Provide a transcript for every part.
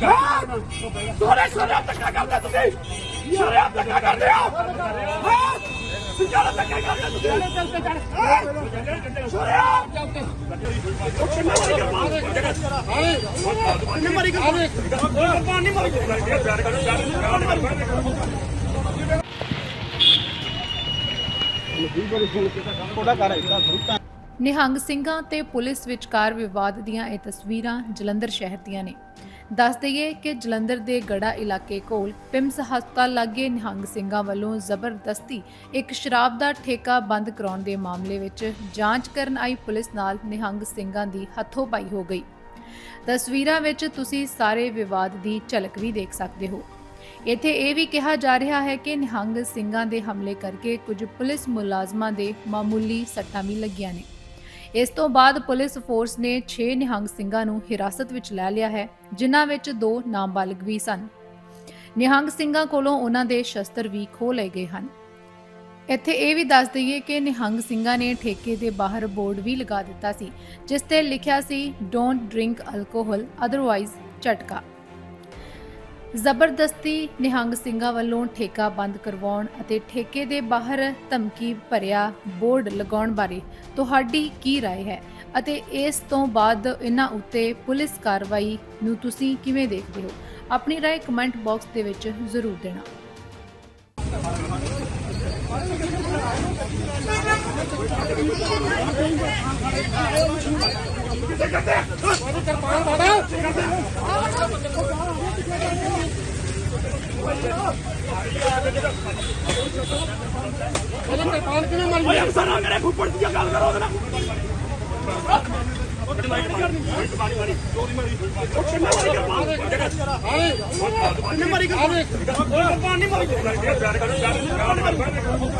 ਸੋਰੇ ਸੋਰੇ ਧੱਕਾ ਕਰਦੇ ਤੁਸੀਂ। ਸੋਰੇ ਧੱਕਾ ਕਰਦੇ ਹੋ ਹਾਂ ਸਿੱਧਾ ਧੱਕਾ ਕਰਦੇ ਤੁਸੀਂ ਸੋਰੇ ਕਿੰਨੇ ਮਾਰੀ ਕਰ ਕੁਰਬਾਨ ਨਹੀਂ ਮਾਰੀ ਪਿਆਰ ਕਰੋ ਪਿਆਰ ਕਰੋ ਨਿਹੰਗ ਸਿੰਘਾਂ ਤੇ ਪੁਲਿਸ ਵਿਚਕਾਰ ਵਿਵਾਦ ਦੀਆਂ ਇਹ ਤਸਵੀਰਾਂ ਜਲੰਧਰ ਸ਼ਹਿਰ ਦੀਆਂ ਨੇ। ਦੱਸ ਦਈਏ ਕਿ ਜਲੰਧਰ ਦੇ ਗੜਾ ਇਲਾਕੇ ਕੋਲ ਪਿੰਮਸ ਹਸਪਤਾਲ ਲਾਗੇ ਨਿਹੰਗ ਸਿੰਘਾਂ ਵੱਲੋਂ ਜ਼ਬਰਦਸਤੀ ਇੱਕ ਸ਼ਰਾਬ ਦਾ ਠੇਕਾ ਬੰਦ ਕਰਾਉਣ ਦੇ ਮਾਮਲੇ ਵਿੱਚ ਜਾਂਚ ਕਰਨ ਆਈ ਪੁਲਿਸ ਨਾਲ ਨਿਹੰਗ ਸਿੰਘਾਂ ਦੀ ਹੱਥੋਂ ਪਾਈ ਹੋ ਗਈ। ਤਸਵੀਰਾਂ ਵਿੱਚ ਤੁਸੀਂ ਸਾਰੇ ਵਿਵਾਦ ਦੀ ਝਲਕ ਵੀ ਦੇਖ ਸਕਦੇ ਹੋ। ਇੱਥੇ ਇਹ ਵੀ ਕਿਹਾ ਜਾ ਰਿਹਾ ਹੈ ਕਿ ਨਿਹੰਗ ਸਿੰਘਾਂ ਦੇ ਹਮਲੇ ਕਰਕੇ ਕੁਝ ਪੁਲਿਸ ਮੁਲਾਜ਼ਮਾਂ ਦੇ ਮਾਮੂਲੀ ਸੱਟਾਂ ਵੀ ਲੱਗੀਆਂ ਨੇ। ਇਸ ਤੋਂ ਬਾਅਦ ਪੁਲਿਸ ਫੋਰਸ ਨੇ 6 ਨਿਹੰਗ ਸਿੰਘਾਂ ਨੂੰ ਹਿਰਾਸਤ ਵਿੱਚ ਲੈ ਲਿਆ ਹੈ, ਜਿਨ੍ਹਾਂ ਵਿੱਚ ਦੋ ਨਾਬਾਲਗ ਵੀ ਸਨ। ਨਿਹੰਗ ਸਿੰਘਾਂ ਕੋਲੋਂ ਉਹਨਾਂ ਦੇ ਸ਼ਸਤਰ ਵੀ ਖੋਹ ਲਏ ਗਏ ਹਨ। ਇੱਥੇ ਇਹ ਵੀ ਦੱਸ ਦਈਏ ਕਿ ਨਿਹੰਗ ਸਿੰਘਾਂ ਨੇ ਠੇਕੇ ਦੇ ਬਾਹਰ ਬੋਰਡ ਵੀ ਲਗਾ ਦਿੱਤਾ ਸੀ, ਜਿਸ ਤੇ ਲਿਖਿਆ ਸੀ ਡੋਂਟ ਡਰਿੰਕ ਅਲਕੋਹਲ ਅਦਰਵਾਈਜ਼ ਝਟਕਾ। ਜ਼ਬਰਦਸਤੀ ਨਿਹੰਗ ਸਿੰਘਾਂ ਵੱਲੋਂ ਠੇਕਾ ਬੰਦ ਕਰਵਾਉਣ ਅਤੇ ਠੇਕੇ ਦੇ ਬਾਹਰ ਧਮਕੀ ਭਰਿਆ ਬੋਰਡ ਲਗਾਉਣ ਬਾਰੇ ਤੁਹਾਡੀ ਕੀ رائے ਹੈ ਅਤੇ ਇਸ ਤੋਂ ਬਾਅਦ ਇਹਨਾਂ ਉੱਤੇ ਪੁਲਿਸ ਕਾਰਵਾਈ ਨੂੰ ਤੁਸੀਂ ਕਿਵੇਂ ਦੇਖਦੇ ਹੋ ਆਪਣੀ رائے ਕਮੈਂਟ ਬਾਕਸ ਦੇ ਵਿੱਚ ਜ਼ਰੂਰ ਦੇਣਾ ਓਏ ਅਫਸਰ ਆ ਮੇਰੇ ਫੁੱਫੜ ਦੀ ਗੱਲ ਕਰੋ ਉਹਦੇ ਨਾਲ ਕਿੰਨੇ ਮਾਰੀ ਕਰ ਕੁਰਬਾਨ ਨਹੀਂ ਮਾਰੀ ਪਿਆਰ ਕਰੋ ਪਿਆਰ ਕਰੋ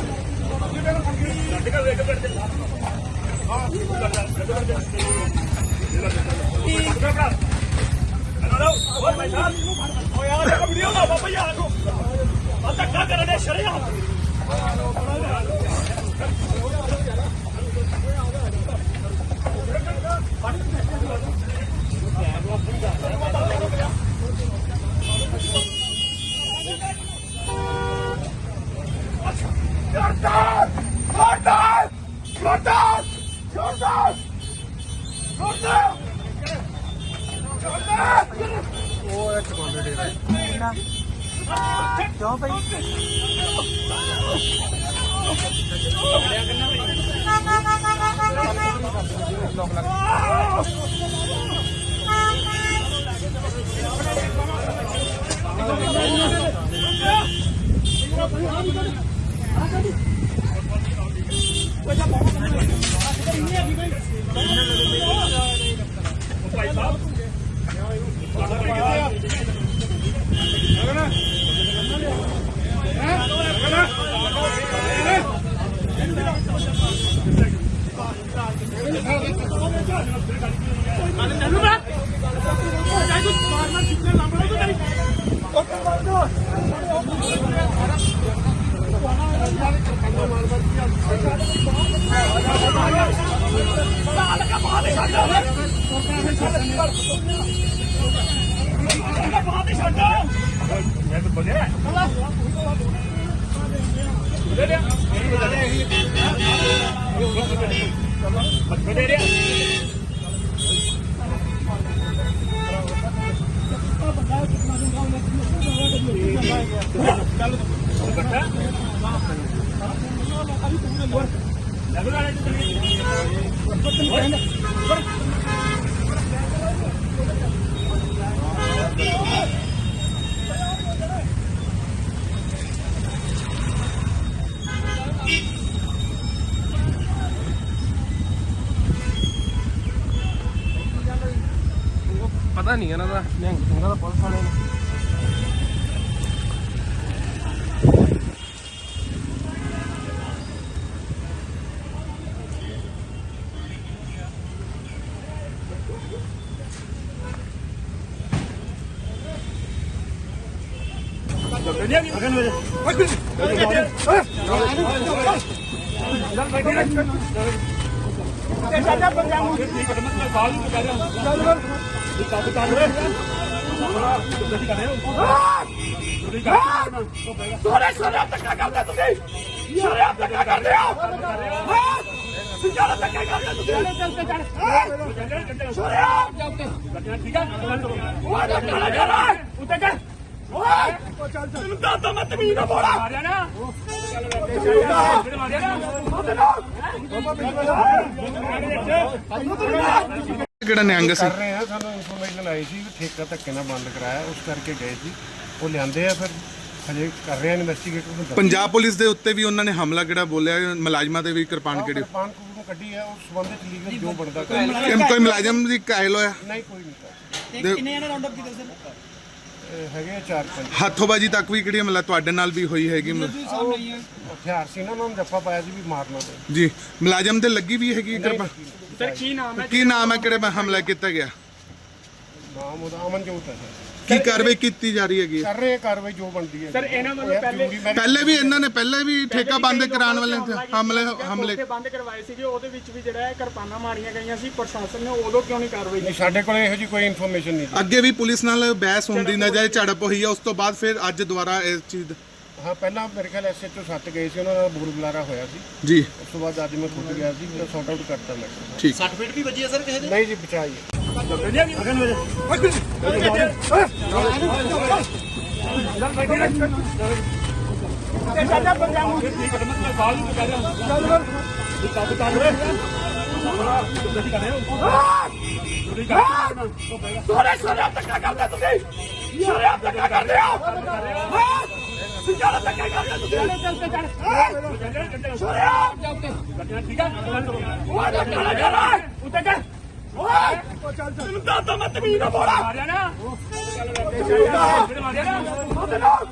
ਓਏ ਭਾਈ ਸਾਹਿਬ ਓਏ ਯਾਰ ਵੀਡੀਓ ਲਾ ਬਾਬਾ ਯਾਰ ਕੋ ਆ ਧੱਕਾ ਕਰਨੇ ਸ਼ਰਿਆ Jordan! ਦਾ ਡੇਰਾ ਹੈ ਕਿਹੜਾ ਕਿਉਂ ਭਾਈ ਡੇਰਾ ਕਰਨਾ ਭਾਈ ਲੋਕ ਲੱਗ ਆਪਣੇ ਤਾਂ ਬੋਲਿਆ ਬੋਲਿਆ ਰਿਹਾ ਪਤਾ ਨਹੀਂ ਇਹਨਾਂ ਦਾ ਨਿਹੰਗ ਸਿੰਘਾਂ ਦਾ ਪੁਲਿਸ ਵਾਲਿਆਂ ਨੂੰ ਅਗਨ ਵਜੇ ਸਾਡਾ ਸੋਰੇ ਸੋਰੇ ਧੱਕਾ ਕਰਦੇ ਤੁਸੀਂ ਸੋਰੇ ਧੱਕਾ ਕਰਦੇ ਹੋ ਹਾਂ ਸਿੱਧਾ ਧੱਕਾ ਕਰਦੇ ਤੁਸੀਂ ਸੋਰੇ ਠੀਕ ਹੈ ਉਹ ਧੱਕਾ ਕਰ ਉੱਤੇ ਕਰ ਓਏ ਤੈਨੂੰ ਤਾਂ ਤਾਂ ਮੈਂ ਤਮੀਜ਼ ਨਾ ਬੋਲਾ ਮਾਰਿਆ ਨਾ ਮਾਰਿਆ ਨਾ ਉਹਦੇ ਨਾਲ ਕਿਹੜਾ ਨਿਹੰਗ ਸੀ? ਕਰ ਰਹੇ ਆ ਸਾਨੂੰ ਇਨਫੋਰਮੇਸ਼ਨ ਆਈ ਸੀ ਵੀ ਠੇਕਾ ਧੱਕੇ ਨਾਲ ਬੰਦ ਕਰਾਇਆ ਉਸ ਕਰਕੇ ਗਏ ਸੀ। ਉਹ ਲਿਆਂਦੇ ਆ ਫਿਰ ਹਜੇ ਕਰ ਰਹੇ ਆ ਇਨਵੈਸਟੀਗੇਟਰ ਨੂੰ ਪੰਜਾਬ ਪੁਲਿਸ ਦੇ ਉੱਤੇ ਵੀ ਉਹਨਾਂ ਨੇ ਹਮਲਾ ਕਿਹੜਾ ਬੋਲਿਆ ਮੁਲਾਜ਼ਮਾਂ ਤੇ ਵੀ ਕਿਰਪਾਨ ਕਿਹੜੀ? ਪਾਨ ਨੂੰ ਕੱਢੀ ਆ ਉਸ ਸੰਬੰਧ ਚ ਲੀਗਲ ਜੋ ਬਣਦਾ ਕੋਈ ਮੁਲਾਜ਼ਮ ਦੀ ਕਾਇਲ ਹੋਇਆ? ਨਹੀਂ ਕੋਈ ਨਹੀਂ। ਕਰ ਦੇ- ਇਹ ਹੈਗੇ ਆ ਚਾਰ ਪੰਜ। ਹੱਥੋਂਬਾਜੀ ਤੱਕ ਵੀ ਕਿਹੜੀ ਮਤਲਬ ਤੁਹਾਡੇ ਨਾਲ ਵੀ ਹੋਈ ਹੈਗੀ ਮ- ਹਥਿਆਰ ਸੀ ਨਾ ਉਹਨਾਂ ਨੂੰ ਜੱਫਾ ਪਾਇਆ ਸੀ ਵੀ ਮਾਰਨਾ ਤੇ ਜੀ ਮੁਲਾਜ਼ਮ ਦੇ ਲੱਗੀ ਵੀ ਹੈਗੀ ਕਿਰਪਾਨ ਸਰ ਕੀ ਨਾਮ ਕੀ ਨਾਮ ਹੈ ਕਿਹੜੇ ਮੈਂ ਹਮਲਾ ਕੀਤਾ ਗਿਆ? ਨਾਮ ਉਹਦਾ ਅਮਨਜੋਤ ਹੈ ਸਰ। ਕੀ ਕਾਰਵਾਈ ਕੀਤੀ ਜਾ ਰਹੀ ਹੈਗੀ ਕਰ ਰਹੇ ਆ ਕਾਰਵਾਈ ਜੋ ਬਣਦੀ ਹੈ ਸਰ ਇਹਨਾਂ ਵੱਲੋਂ ਪਹਿਲੇ ਪਹਿਲੇ ਵੀ ਇਹਨਾਂ ਨੇ ਪਹਿਲੇ ਵੀ ਠੇਕਾ ਬੰਦ ਕਰਾਉਣ ਵਾਲੇ ਤੇ ਹਮਲੇ ਹਮਲੇ ਬੰਦ ਕਰਵਾਏ ਸੀਗੇ ਉਹਦੇ ਵਿੱਚ ਵੀ ਜਿਹੜਾ ਹੈ ਕਿਰਪਾਨਾਂ ਮਾਰੀਆਂ ਗਈਆਂ ਸੀ ਪ੍ਰਸ਼ਾਸਨ ਨੇ ਉਦੋਂ ਕਿਉਂ ਨਹੀਂ ਕਾਰਵਾਈ ਨਹੀਂ ਸਾਡੇ ਕੋਲ ਇਹੋ ਜੀ ਕੋਈ ਇਨਫੋਰਮੇਸ਼ਨ ਨਹੀਂ ਅੱਗੇ ਵੀ ਪੁਲਿਸ ਨਾਲ ਬਹਿਸ ਹੁੰਦੀ ਨਜ਼ਰ ਝੜਪ ਹੋਈ ਹੈ ਉਸ ਤੋਂ ਬਾਅਦ ਫਿਰ ਅੱਜ ਦੁਬਾਰਾ ਇਸ ਚੀਜ਼ ਹਾਂ ਪਹਿਲਾਂ ਮੇਰੇ ਖਿਆਲ ਐਸਐਚਓ ਸੱਤ ਗਏ ਸੀ ਉਹਨਾਂ ਦਾ ਬੂਰ ਬੁਲਾਰਾ ਹੋਇਆ ਸੀ। ਜੀ। ਉਸ ਤੋਂ ਬਾਅਦ ਅੱਜ ਮੈਂ ਖੁਦ ਗਿਆ ਸੀ ਤਾਂ ਸੌਟ ਆਊਟ ਕਰਤਾ ਮੈਂ। ਠੀਕ। ਸਰਟੀਫਿਕੇਟ ਵੀ ਵੱਜੀ ਹੈ ਸਰ ਕਿਸੇ ਦੇ? ਨਹੀਂ ਜੀ ਬਚਾਈ ਹੈ ਸੋਰੇ ਸੋਰੇ ਧੱਕਾ ਕਰਦੇ ਤੁਸੀਂ। ਸੋਰੇ ਧੱਕਾ ਕਰਦੇ ਹੋ। ਹਾਂ ਸਿੱਧਾ ਧੱਕਾ ਕਰਦੇ ਤੁਸੀਂ ਸੋਰੇ ਠੀਕ ਹੈ ਉਹ ਧੱਕਾ ਨਾ ਕਰ ਉੱਤੇ ਕਰ ਓਏ ਤੈਨੂੰ ਤਾਂ ਤਾਂ ਮੈਂ ਤਮੀਜ਼ ਨਾ ਬੋਲਾ ਮਾਰਿਆ ਨਾ ਮਾਰਿਆ ਨਾ ਉਹਦੇ ਨਾਲ